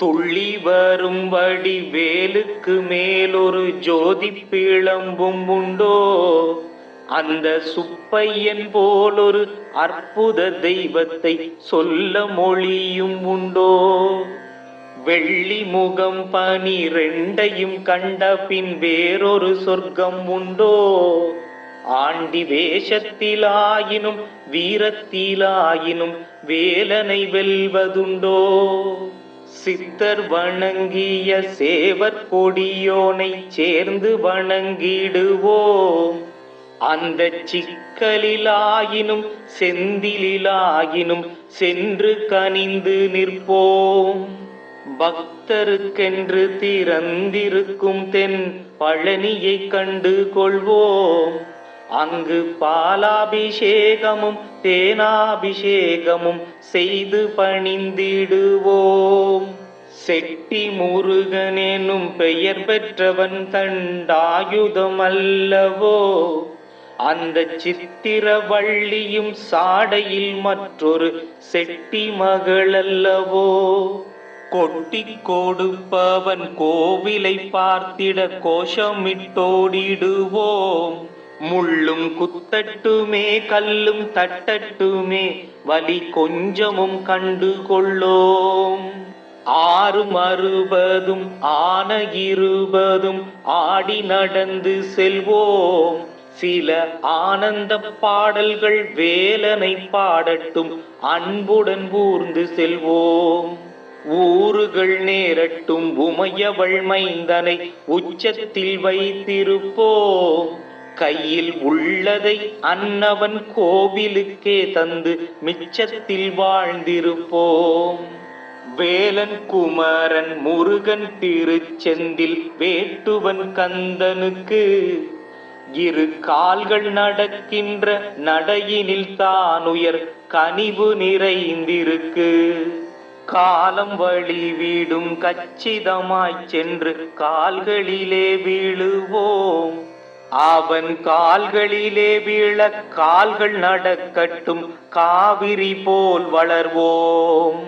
துள்ளி வரும் வடிவேலுக்கு மேலொரு ஜோதி பிளம்பும் உண்டோ? அந்த சுப்பையன் போலொரு அற்புத தெய்வத்தை சொல்ல மொழியும் உண்டோ? வெள்ளி முகம் பனிரெண்டையும் கண்ட பின் வேறொரு சொர்க்கம் உண்டோ? ஆண்டி வேஷத்திலாயினும் வீரத்திலாயினும் வேலனை வெல்வதுண்டோ? சித்தர் வணங்கிய சேவர் கொடியோனை சேர்ந்து வணங்கிடுவோம். அந்த சிக்கலிலாயினும் செந்திலாயினும் சென்று கனிந்து நிற்போம். பக்தருக்கென்று திறந்திருக்கும் தென் பழனியை கண்டு கொள்வோம். அங்கு பாலாபிஷேகமும் தேனாபிஷேகமும் செய்து பணிந்திடுவோம். செட்டி முருகன் எனும் பெயர் பெற்றவன் தண்டாயுதம் அல்லவோ அந்த சித்திரவள்ளியும் சாடையில் மற்றொரு செட்டி மகளல்லவோ கொட்டி கொடுப்பவன் கோவிலை பார்த்திட கோஷமிட்டோடிடுவோம். முள்ளும் குத்தட்டுமே கல்லும் தட்டட்டுமே வலி கொஞ்சமும் கண்டு கொள்ளோம் ஆறும் அறுபதும் ஆன இருபதும் ஆடி நடந்து செல்வோம். சில ஆனந்த பாடல்கள் வேலனை பாடட்டும் அன்புடன் ஊர்ந்து செல்வோம். ஊறுகள் நேரட்டும் உமையவள் மைந்தனை உச்சத்தில் வைத்திருப்போம். கையில் உள்ளதை அன்னவன் கோவிலுக்கே தந்து மிச்சத்தில் வாழ்ந்திருப்போம். வேலன் குமரன் முருகன் திருச்செந்தில் வேட்டுவன் கந்தனுக்கு இரு கால்கள் நடக்கின்ற நடையினில் தானுயர் கனிவு நிறைந்திருக்கு. காலம் வழி வீடும் கச்சிதமாய்ச் சென்று கால்களிலே வீழுவோ அவன் கால்களிலே வீழ கால்கள் நடக்கட்டும் காவிரி போல் வளர்வோம்.